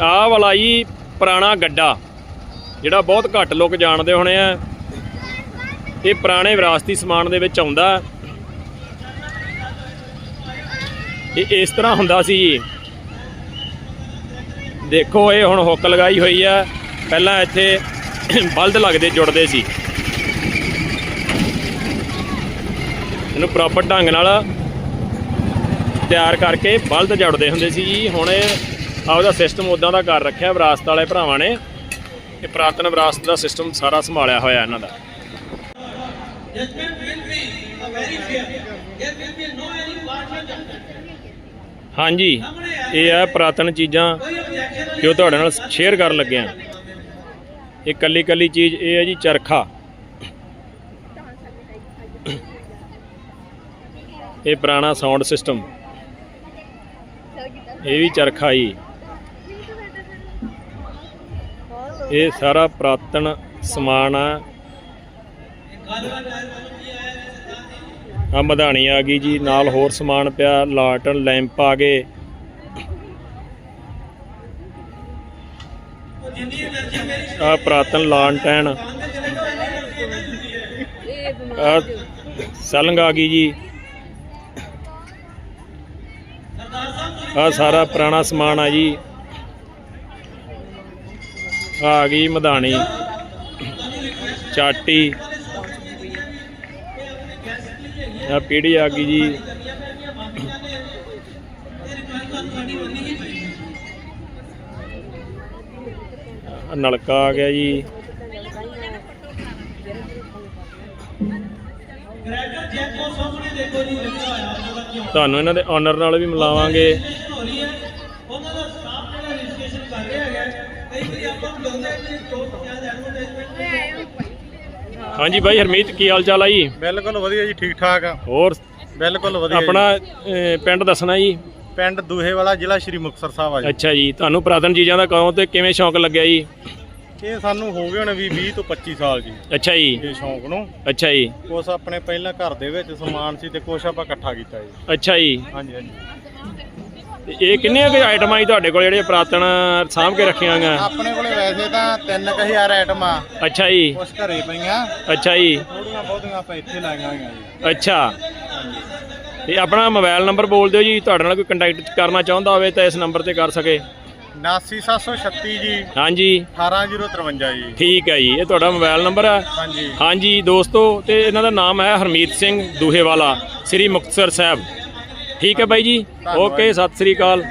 ਆਹ ਵਾਲਾ ਜੀ ਪੁਰਾਣਾ ਗੱਡਾ, ਜਿਹੜਾ ਬਹੁਤ ਘੱਟ ਲੋਕ ਜਾਣਦੇ ਹੋਣੇ ਆ। ਇਹ ਪੁਰਾਣੇ ਵਿਰਾਸਤੀ ਸਮਾਨ ਦੇ ਵਿੱਚ ਆਉਂਦਾ। ਇਹ ਇਸ ਤਰ੍ਹਾਂ ਹੁੰਦਾ ਸੀ ਜੀ। ਦੇਖੋ, ਇਹ ਹੁਣ ਹੁੱਕ ਲਗਾਈ ਹੋਈ ਆ। ਪਹਿਲਾਂ ਇੱਥੇ ਬਲਦ ਲੱਗਦੇ ਜੁੜਦੇ ਸੀ। ਇਹਨੂੰ ਪ੍ਰੋਪਰ ਢੰਗ ਨਾਲ ਤਿਆਰ ਕਰਕੇ ਬਲਦ ਜੁੜਦੇ ਹੁੰਦੇ ਸੀ ਜੀ। ਹੁਣ ਇਹ ਆਪਦਾ ਸਿਸਟਮ ਉਦਾਂ ਦਾ ਕਰ ਰੱਖਿਆ ਵਿਰਾਸਤ ਵਾਲੇ ਭਰਾਵਾਂ ਨੇ ਇਹ ਪ੍ਰਾਤਨ ਵਿਰਾਸਤ ਦਾ ਸਿਸਟਮ ਸਾਰਾ ਸੰਭਾਲਿਆ ਹੋਇਆ ਇਹਨਾਂ ਦਾ। ਹਾਂਜੀ ਇਹ ਹੈ। ਪ੍ਰਾਤਨ ਚੀਜ਼ਾਂ ਜੋ ਤੁਹਾਡੇ ਨਾਲ ਸ਼ੇਅਰ ਕਰਨ ਲੱਗੇ ਆ ਇਹ ਕੱਲੀ ਕੱਲੀ ਚੀਜ਼ ਇਹ ਹੈ ਜੀ ਚਰਖਾ। ਇਹ ਪੁਰਾਣਾ ਸਾਊਂਡ ਸਿਸਟਮ ਇਹ ਵੀ ਚਰਖਾ ਹੀ ਇਹ ਸਾਰਾ ਪ੍ਰਾਤਨ ਸਮਾਨ ਆ। ਆ ਮਧਾਣੀ ਆ ਗਈ ਜੀ, ਨਾਲ ਹੋਰ ਸਮਾਨ ਪਿਆ, ਲਾਟਨ ਲੈਂਪ ਆ ਗਏ। ਆ ਪ੍ਰਾਤਨ ਲਾਂਟੈਨ। ਆ ਸਲੰਗ ਆ ਗਈ ਜੀ। ਆ ਸਾਰਾ ਪੁਰਾਣਾ ਸਮਾਨ ਆ ਜੀ। ਆ ਗਈ ਮਧਾਣੀ। ਚਾਟੀ। ਆ ਪੀੜੀ ਆ ਗਈ ਜੀ। ਨਲਕਾ ਆ ਗਿਆ ਜੀ। ਤੁਹਾਨੂੰ ਇਹਨਾਂ ਦੇ ਆਨਰ ਨਾਲ ਵੀ ਮਿਲਾਵਾਂਗੇ ਰਜਿਸਟ੍ਰੇਸ਼ਨ ਹੋ ਰਹੀ ਹੈ ਉਹਨਾਂ ਦਾ ਸਟਾਫ ਜਿਹੜਾ ਰਜਿਸਟ੍ਰੇਸ਼ਨ ਕਰ ਰਿਹਾ ਹੈਗਾ ਕਈ ਵਾਰੀ ਆਪਾਂ ਨੂੰ ਲੱਗਦਾ ਹੈ ਕਿ ਜੋ ਜ਼ਿਆਦਾ ਐਡਵਰਟਾਈਜ਼ਮੈਂਟ ਹਾਂਜੀ ਬਾਈ ਹਰਮੀਤ ਕੀ ਹਾਲ ਚਾਲ ਆ ਜੀ? ਬਿਲਕੁਲ ਵਧੀਆ ਜੀ ਠੀਕ ਠਾਕ ਆ। ਹੋਰ ਬਿਲਕੁਲ ਵਧੀਆ ਜੀ। ਆਪਣਾ ਅਹ, ਪਿੰਡ ਦੱਸਣਾ ਜੀ? ਪਿੰਡ ਦੂਹੇ ਵਾਲਾ ਜ਼ਿਲ੍ਹਾ ਸ਼੍ਰੀ ਮੁਕਤਸਰ ਸਾਹਿਬ ਆ ਜੀ। ਅੱਛਾ ਜੀ ਤੁਹਾਨੂੰ ਪੁਰਾਤਨ ਚੀਜ਼ਾਂ ਦਾ ਕਦੋਂ ਤੇ ਕਿਵੇਂ ਸ਼ੌਂਕ ਲੱਗਿਆ ਜੀ? ਇਹ ਸਾਨੂੰ ਹੋ ਗਏ ਹੁਣ ਵੀ 20 ਤੋਂ 25 ਸਾਲ ਜੀ। ਅੱਛਾ ਜੀ। ਇਹ ਸ਼ੌਂਕ ਨੂੰ। ਅੱਛਾ ਜੀ। ਕੁਛ ਆਪਣੇ ਪਹਿਲਾਂ ਘਰ ਦੇ ਵਿੱਚ ਸਮਾਨ ਸੀ ਤੇ ਕੁਛ ਆਪਾਂ ਇਕੱਠਾ ਕੀਤਾ ਜੀ। ਅੱਛਾ ਜੀ। ਹਾਂਜੀ ਹਾਂਜੀ। ਤੇ ਇਹ ਕਿੰਨੀਆਂ ਕੁ ਆਈਟਮਾਂ ਜੀ ਤੁਹਾਡੇ ਕੋਲ ਜਿਹੜੀਆਂ ਪੁਰਾਤਨ ਸਾਂਭ ਕੇ ਰੱਖੀਆਂ ਗਈਆਂ ਆਪਣੇ ਕੋਲੇ ਵੈਸੇ ਤਾਂ 3000 ਆਈਟਮਾਂ ਅੱਛਾ ਜੀ। ਕੁਛ ਘਰੇ ਪਈਆਂ। ਅੱਛਾ ਜੀ। ਥੋੜੀਆਂ ਬਹੁਤੀਆਂ ਆਪਾਂ ਇੱਥੇ ਲਾਈਆਂ ਹੋਈਆਂ ਜੀ। ਅੱਛਾ। ਤੇ ਆਪਣਾ ਮੋਬਾਈਲ ਨੰਬਰ ਬੋਲ ਦਿਓ ਜੀ ਤੁਹਾਡੇ ਨਾਲ ਕੋਈ ਕੰਟੈਕਟ ਕਰਨਾ ਚਾਹੁੰਦਾ ਹੋਵੇ ਤਾਂ ਇਸ ਨੰਬਰ ਤੇ ਕਰ ਸਕੇ। 89736 ਜੀ। ਹਾਂਜੀ। 18053 ਜੀ। ਠੀਕ ਹੈ ਜੀ ਇਹ ਤੁਹਾਡਾ ਮੋਬਾਈਲ ਨੰਬਰ ਹੈ ਹਾਂਜੀ। ਹਾਂਜੀ ਦੋਸਤੋ ਤੇ ਇਹਨਾਂ ਦਾ ਨਾਮ ਹੈ ਹਰਮੀਤ ਸਿੰਘ ਦੂਹੇਵਾਲਾ ਸ੍ਰੀ ਮੁਕਤਸਰ ਸਾਹਿਬ। ਠੀਕ ਹੈ ਬਾਈ ਜੀ। ਓਕੇ ਸਤਿ ਸ੍ਰੀ ਅਕਾਲ।